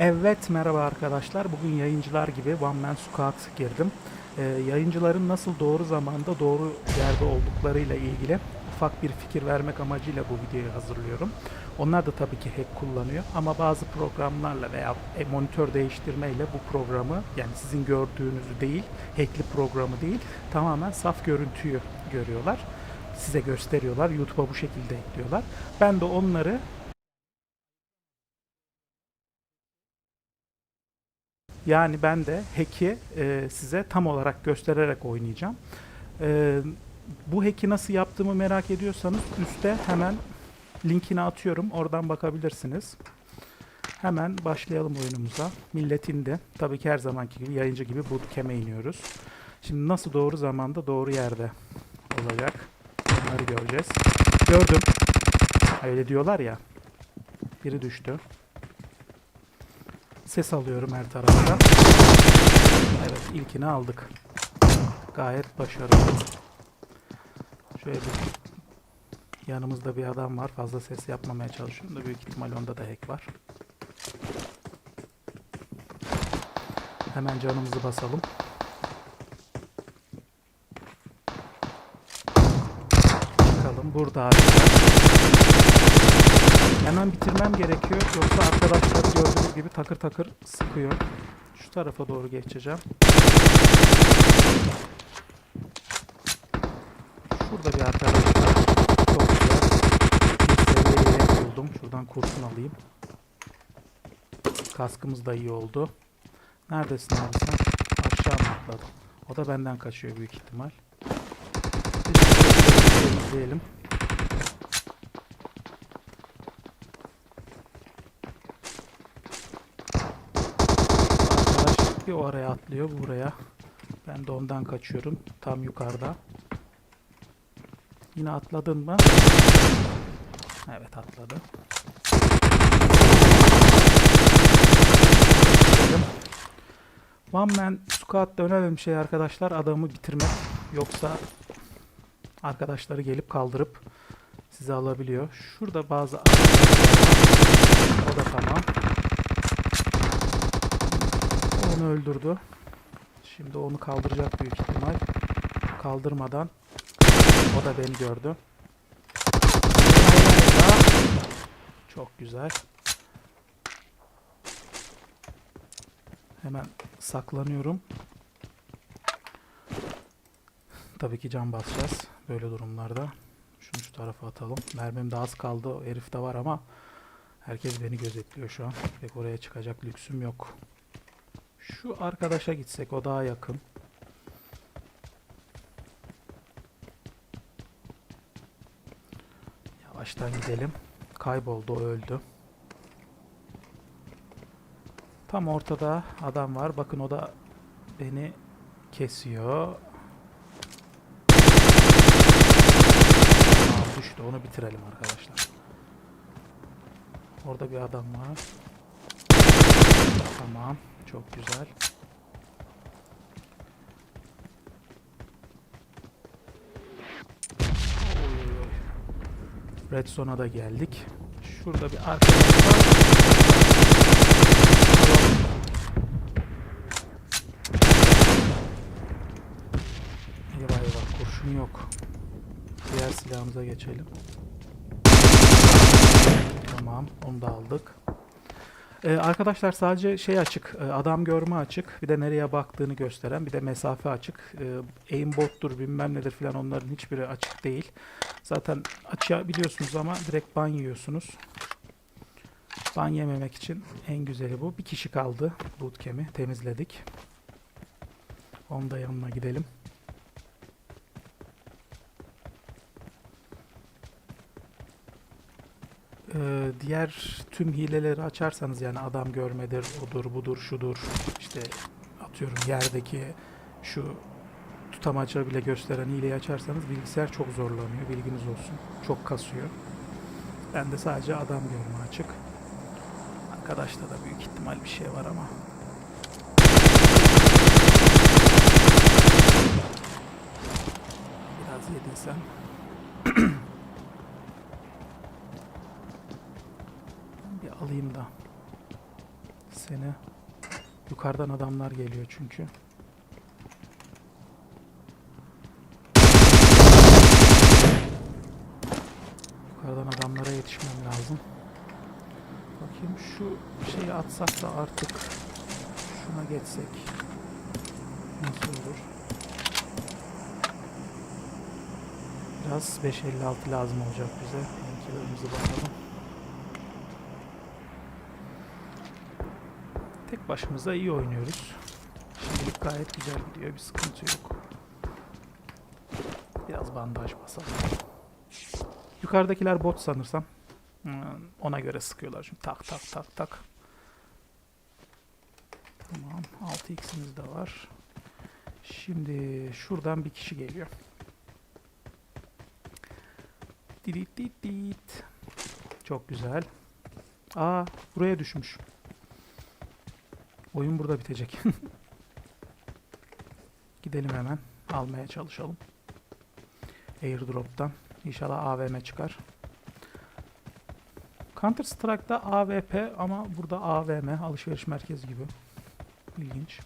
Evet merhaba arkadaşlar. Bugün yayıncılar gibi One Man Squad girdim. Ee, yayıncıların nasıl doğru zamanda doğru yerde olduklarıyla ilgili ufak bir fikir vermek amacıyla bu videoyu hazırlıyorum. Onlar da tabii ki hack kullanıyor ama bazı programlarla veya e, monitör değiştirmeyle bu programı yani sizin gördüğünüzü değil, hackli programı değil tamamen saf görüntüyü görüyorlar. Size gösteriyorlar. YouTube'a bu şekilde ekliyorlar. Ben de onları Yani ben de hack'i e, size tam olarak göstererek oynayacağım. E, bu hack'i nasıl yaptığımı merak ediyorsanız üstte hemen linkini atıyorum. Oradan bakabilirsiniz. Hemen başlayalım oyunumuza. Milletin de tabii ki her zamanki gibi yayıncı gibi bootcamp'e iniyoruz. Şimdi nasıl doğru zamanda doğru yerde olacak onları göreceğiz. Gördüm. Öyle diyorlar ya. Biri düştü. Ses alıyorum her taraftan. Evet ilkini aldık. Gayet başarılı. Şöyle bir yanımızda bir adam var. Fazla ses yapmamaya çalışıyorum da büyük ihtimal onda da hack var. Hemen canımızı basalım. Çıkalım. Burada abi. Hemen bitirmem gerekiyor. Yoksa arkadaşlar gördüğünüz gibi takır takır sıkıyor. Şu tarafa doğru geçeceğim. Şurada bir arkadaş var. Çok güzel. Bir buldum. Şuradan kurşun alayım. Kaskımız da iyi oldu. Neredesin abi sen? Aşağı mı atladın? O da benden kaçıyor büyük ihtimal. İzleyelim. Bir o araya atlıyor buraya. Ben de ondan kaçıyorum. Tam yukarıda. Yine atladın mı? Evet atladı. One Man Squad'da önemli bir şey arkadaşlar adamı bitirmek. Yoksa arkadaşları gelip kaldırıp sizi alabiliyor. Şurada bazı o da tamam. Onu öldürdü. Şimdi onu kaldıracak büyük ihtimal. Kaldırmadan o da beni gördü. Çok güzel. Hemen saklanıyorum. Tabii ki can basacağız böyle durumlarda. Şunu şu tarafa atalım. Mermim daha az kaldı. Herif de var ama herkes beni gözetliyor şu an. Pek oraya çıkacak lüksüm yok. Şu arkadaşa gitsek o daha yakın. Yavaştan gidelim. Kayboldu, o öldü. Tam ortada adam var. Bakın o da beni kesiyor. Aa, düştü. Onu bitirelim arkadaşlar. Orada bir adam var. Tamam. Çok güzel. Red Zone'a da geldik. Şurada bir arkadaş var. Eyvah eyvah kurşun yok. Diğer silahımıza geçelim. Tamam onu da aldık. Ee, arkadaşlar sadece şey açık, e, adam görme açık, bir de nereye baktığını gösteren, bir de mesafe açık. Ee, aimbot'tur bilmem nedir filan onların hiçbiri açık değil. Zaten açabiliyorsunuz ama direkt ban yiyorsunuz. Ban yememek için en güzeli bu. Bir kişi kaldı bootcamp'i temizledik. Onun da yanına gidelim. Ee, diğer tüm hileleri açarsanız yani adam görmedir, odur, budur, şudur, işte atıyorum yerdeki şu tutamaca bile gösteren hileyi açarsanız bilgisayar çok zorlanıyor. Bilginiz olsun. Çok kasıyor. Ben de sadece adam görme açık. Arkadaşta da büyük ihtimal bir şey var ama. Biraz yedin sen. Bir alayım da Seni yukarıdan adamlar geliyor çünkü. Yukarıdan adamlara yetişmem lazım. Bakayım şu şeyi atsak da artık şuna geçsek nasıl olur? Biraz 556 lazım olacak bize. Linklerimizi bakalım. Başımıza iyi oynuyoruz. Şimdilik gayet güzel gidiyor. Bir sıkıntı yok. Biraz bandaj basalım. Yukarıdakiler bot sanırsam. Hmm, Ona göre sıkıyorlar çünkü tak tak tak tak. Tamam 6x'imiz de var. Şimdi şuradan bir kişi geliyor. Didit dit dit. Çok güzel. Aa buraya düşmüş. Oyun burada bitecek. Gidelim hemen. Almaya çalışalım. Airdrop'tan. İnşallah AVM çıkar. Counter Strike'da AWP ama burada AVM alışveriş merkezi gibi. İlginç.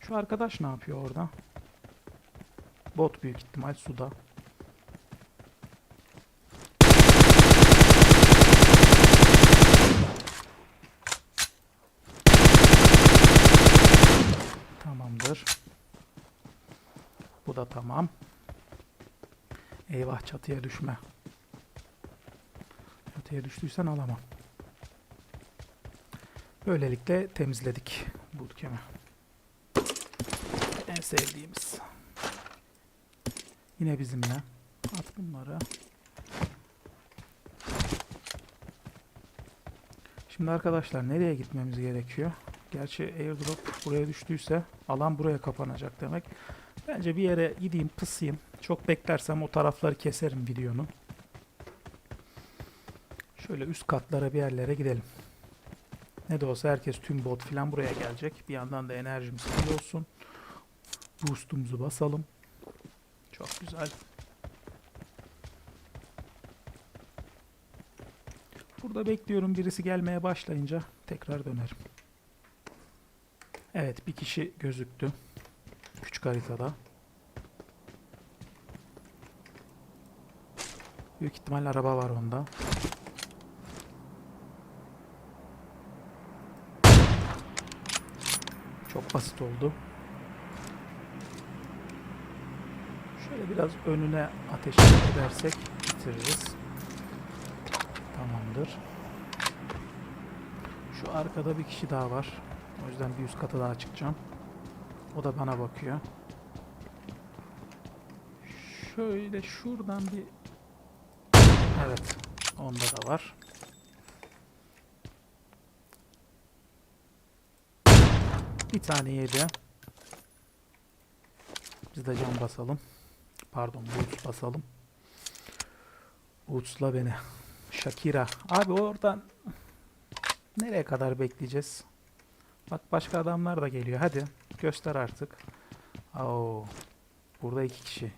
Şu arkadaş ne yapıyor orada? Bot büyük ihtimal suda. Tamamdır. Bu da tamam. Eyvah çatıya düşme. Çatıya düştüysen alamam. Böylelikle temizledik bootcamp'i. En sevdiğimiz. Yine bizimle. At bunları. Şimdi arkadaşlar nereye gitmemiz gerekiyor? Gerçi airdrop buraya düştüyse alan buraya kapanacak demek. Bence bir yere gideyim pısayım. Çok beklersem o tarafları keserim videonun. Şöyle üst katlara bir yerlere gidelim. Ne de olsa herkes tüm bot falan buraya gelecek. Bir yandan da enerjimiz full olsun. Boost'umuzu basalım. Çok güzel. Burada bekliyorum birisi gelmeye başlayınca tekrar dönerim. Evet bir kişi gözüktü. Küçük haritada. Büyük ihtimal araba var onda. Çok basit oldu. Şöyle biraz önüne ateş edersek bitiririz. Tamamdır. Şu arkada bir kişi daha var. O yüzden bir üst kata daha çıkacağım. O da bana bakıyor. Şöyle şuradan bir... Evet. Onda da var. Bir tane yedi. Biz de cam basalım. Pardon boots basalım. Boots'la beni. Shakira. Abi oradan nereye kadar bekleyeceğiz? Bak başka adamlar da geliyor. Hadi göster artık. Oo. Burada iki kişi.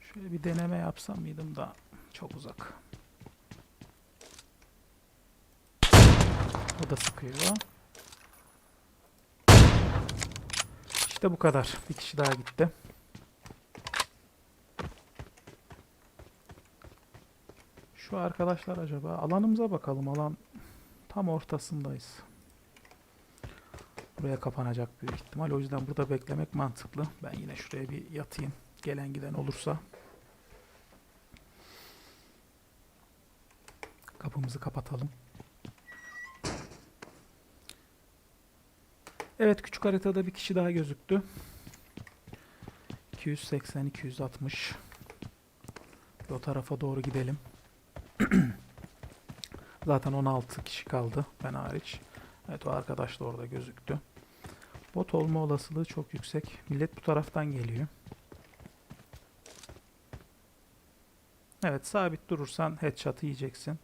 Şöyle bir deneme yapsam mıydım da çok uzak. O da sıkıyor. İşte bu kadar. Bir kişi daha gitti. Şu arkadaşlar acaba alanımıza bakalım. Alan tam ortasındayız. Buraya kapanacak büyük ihtimal. O yüzden burada beklemek mantıklı. Ben yine şuraya bir yatayım. Gelen giden olursa. Kapımızı kapatalım. Evet küçük haritada bir kişi daha gözüktü. 280 260. O tarafa doğru gidelim. Zaten 16 kişi kaldı ben hariç. Evet o arkadaş da orada gözüktü. Bot olma olasılığı çok yüksek. Millet bu taraftan geliyor. Evet sabit durursan headshot yiyeceksin.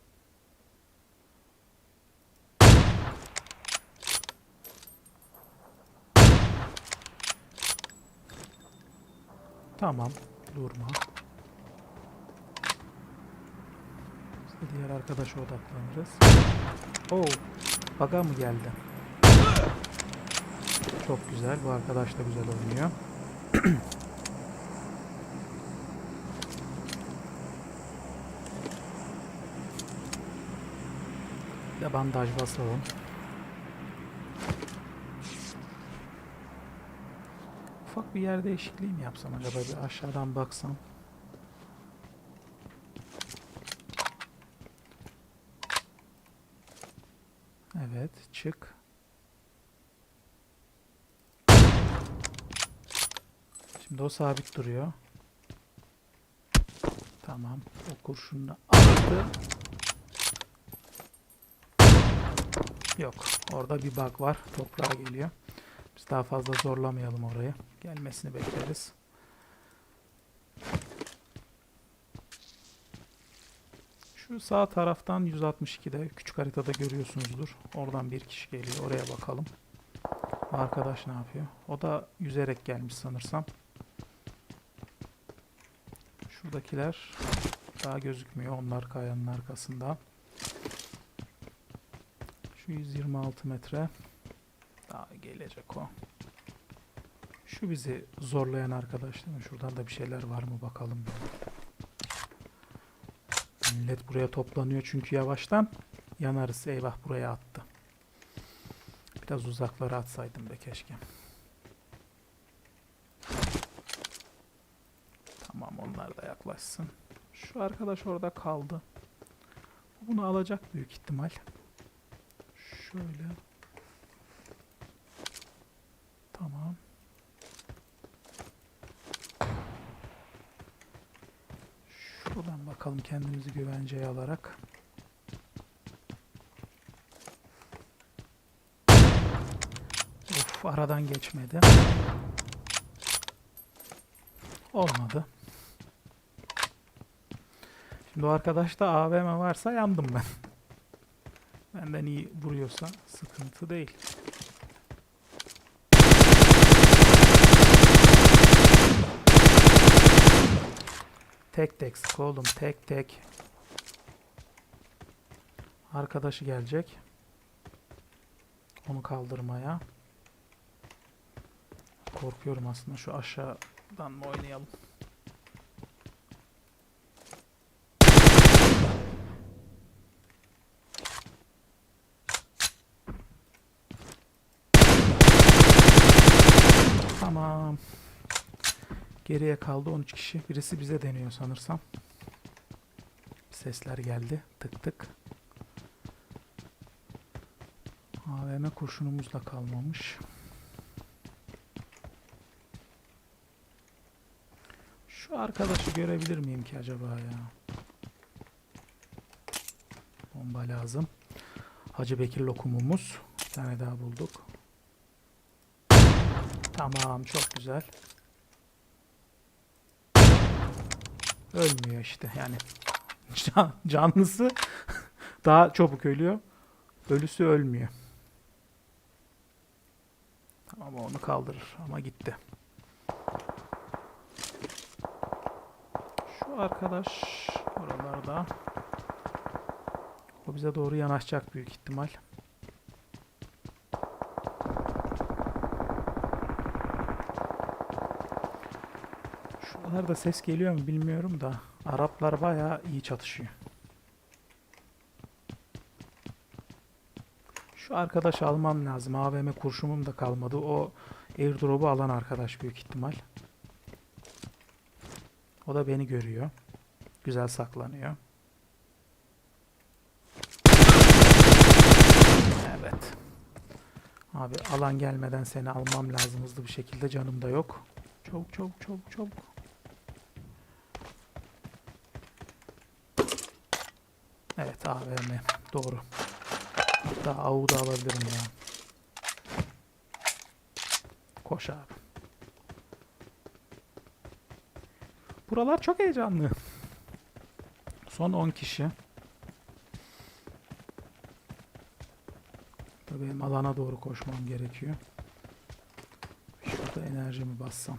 Tamam. Durma. Biz de diğer arkadaşa odaklanırız. Oh. Baga mı geldi? Çok güzel. Bu arkadaş da güzel oynuyor. Bir de bandaj basalım. Ufak bir yer değişikliği mi yapsam acaba bir aşağıdan baksam. Evet, çık. Şimdi o sabit duruyor. Tamam. O kurşunu attı. Yok. Orada bir bug var. Toprağa geliyor. Biz daha fazla zorlamayalım orayı. Gelmesini bekleriz. Şu sağ taraftan 162'de küçük haritada görüyorsunuzdur. Oradan bir kişi geliyor. Oraya bakalım. Arkadaş ne yapıyor? O da yüzerek gelmiş sanırsam. Şuradakiler daha gözükmüyor. Onlar kayanın arkasında. Şu 126 metre. Daha gelecek o. Şu bizi zorlayan arkadaş değil mi? Şuradan da bir şeyler var mı bakalım. Millet buraya toplanıyor çünkü yavaştan yanarız. Eyvah buraya attı. Biraz uzaklara atsaydım be keşke. Tamam yaklaşsın. Şu arkadaş orada kaldı. Bunu alacak büyük ihtimal. Şöyle. Tamam. Şuradan bakalım kendimizi güvenceye alarak. Of aradan geçmedi. Olmadı. Şimdi o arkadaşta AVM varsa yandım ben. Benden iyi vuruyorsa sıkıntı değil. Tek tek sık oğlum tek tek. Arkadaşı gelecek. Onu kaldırmaya. Korkuyorum aslında şu aşağıdan mı oynayalım? Tamam. Geriye kaldı 13 kişi. Birisi bize deniyor sanırsam. Sesler geldi. Tık tık. AVM kurşunumuz da kalmamış. Şu arkadaşı görebilir miyim ki acaba ya? Bomba lazım. Hacı Bekir lokumumuz. Bir tane daha bulduk. Tamam çok güzel. Ölmüyor işte yani. Can- Canlısı daha çabuk ölüyor. Ölüsü ölmüyor. Tamam onu kaldırır ama gitti. Şu arkadaş oralarda. O bize doğru yanaşacak büyük ihtimal. Şuralarda ses geliyor mu bilmiyorum da Araplar bayağı iyi çatışıyor. Şu arkadaş almam lazım. AVM kurşunum da kalmadı. O airdrop'u alan arkadaş büyük ihtimal. O da beni görüyor. Güzel saklanıyor. Evet. Abi alan gelmeden seni almam lazım hızlı bir şekilde. Canım da yok. Çabuk çabuk çabuk çabuk. Evet AVM. Doğru. Hatta AU da alabilirim ya. Koş abi. Buralar çok heyecanlı. Son 10 kişi. Tabii alana doğru koşmam gerekiyor. Şurada enerjimi bassam.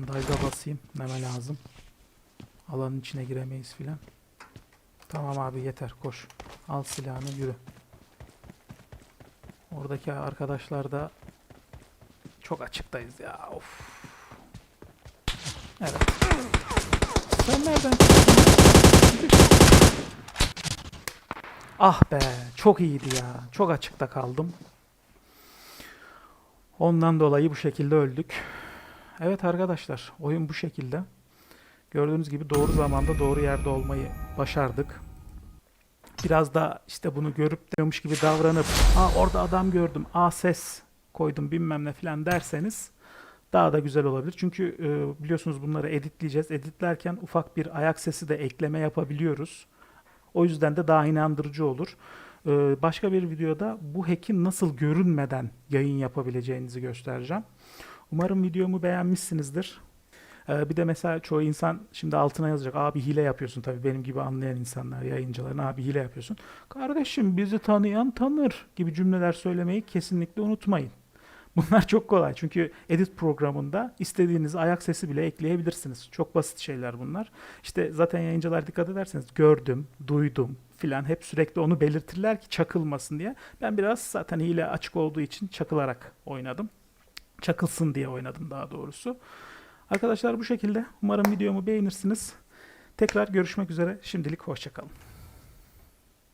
Bandajda basayım. Neme lazım. Alanın içine giremeyiz filan. Tamam abi yeter koş. Al silahını yürü. Oradaki arkadaşlar da çok açıktayız ya. Of. Evet. Sen nereden? Ah be, çok iyiydi ya. Çok açıkta kaldım. Ondan dolayı bu şekilde öldük. Evet arkadaşlar, oyun bu şekilde. Gördüğünüz gibi doğru zamanda doğru yerde olmayı başardık. Biraz da işte bunu görüp diyormuş gibi davranıp aa orada adam gördüm, aa ses koydum bilmem ne falan derseniz daha da güzel olabilir. Çünkü e, biliyorsunuz bunları editleyeceğiz. Editlerken ufak bir ayak sesi de ekleme yapabiliyoruz. O yüzden de daha inandırıcı olur. E, başka bir videoda bu hackin nasıl görünmeden yayın yapabileceğinizi göstereceğim. Umarım videomu beğenmişsinizdir. Ee, bir de mesela çoğu insan şimdi altına yazacak. Abi hile yapıyorsun tabii benim gibi anlayan insanlar, yayıncıların abi hile yapıyorsun. Kardeşim bizi tanıyan tanır gibi cümleler söylemeyi kesinlikle unutmayın. Bunlar çok kolay çünkü edit programında istediğiniz ayak sesi bile ekleyebilirsiniz. Çok basit şeyler bunlar. İşte zaten yayıncılar dikkat ederseniz gördüm, duydum filan hep sürekli onu belirtirler ki çakılmasın diye. Ben biraz zaten hile açık olduğu için çakılarak oynadım. Çakılsın diye oynadım daha doğrusu. Arkadaşlar bu şekilde. Umarım videomu beğenirsiniz. Tekrar görüşmek üzere. Şimdilik hoşçakalın.